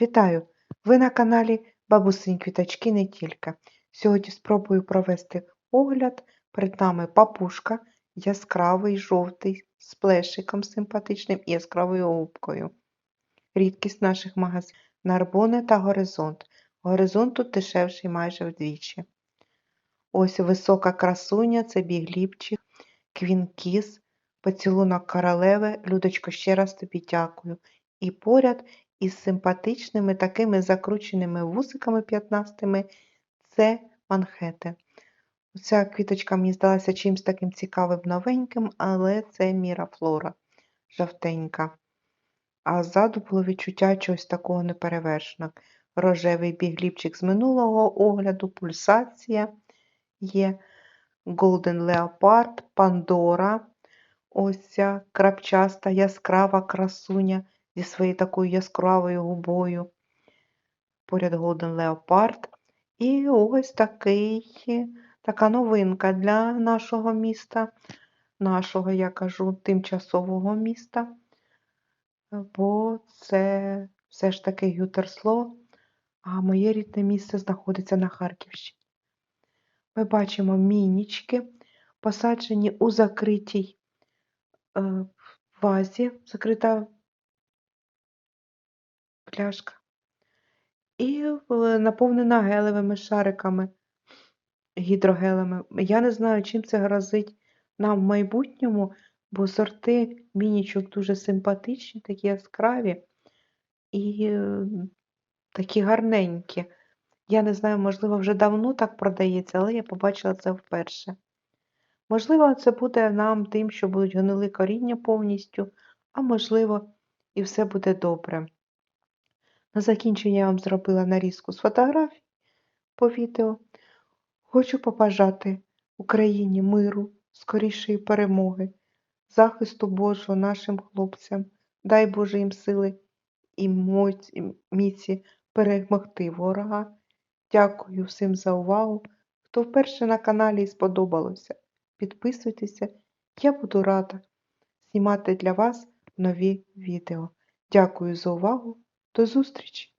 Вітаю! Ви на каналі Бабусині Квіточки не тільки. Сьогодні спробую провести огляд. Перед нами папушка яскравий, жовтий, з плешиком симпатичним і яскравою губкою. Рідкість наших магазинів Нарбоне та Горизонт. Горизонт тут дешевший майже вдвічі. Ось висока красуня, це бігліпчик, квінкіс, поцілунок королеви. Людочко, ще раз тобі дякую. І поряд із симпатичними такими закрученими вусиками 15 це манхети. Ця квіточка мені здалася чимось таким цікавим новеньким, але це мірафлора жовтенька. А ззаду було відчуття чогось такого неперевершеного. Рожевий бігліпчик з минулого огляду, пульсація є Golden Leopard, Пандора, ось ця крапчаста, яскрава красуня зі своєю такою яскравою губою. Поряд Golden Leopard. І ось такий, така новинка для нашого міста, нашого, я кажу, тимчасового міста. Бо це все ж таки Гютерсло, а моє рідне місце знаходиться на Харківщині. Ми бачимо мінічки, посаджені у закритій е, вазі, закрита пляшка, і наповнена гелевими шариками, гідрогелами. Я не знаю, чим це грозить нам в майбутньому, бо сорти мінічок дуже симпатичні, такі яскраві і е, такі гарненькі. Я не знаю, можливо, вже давно так продається, але я побачила це вперше. Можливо, це буде нам тим, що будуть гнили коріння повністю, а можливо, і все буде добре. На закінчення я вам зробила нарізку з фотографій по відео. Хочу побажати Україні миру, скорішої перемоги, захисту Божого нашим хлопцям. Дай Боже їм сили і міці перемогти ворога. Дякую всім за увагу. Хто вперше на каналі і сподобалося, підписуйтеся, я буду рада знімати для вас нові відео. Дякую за увагу. До зустрічі!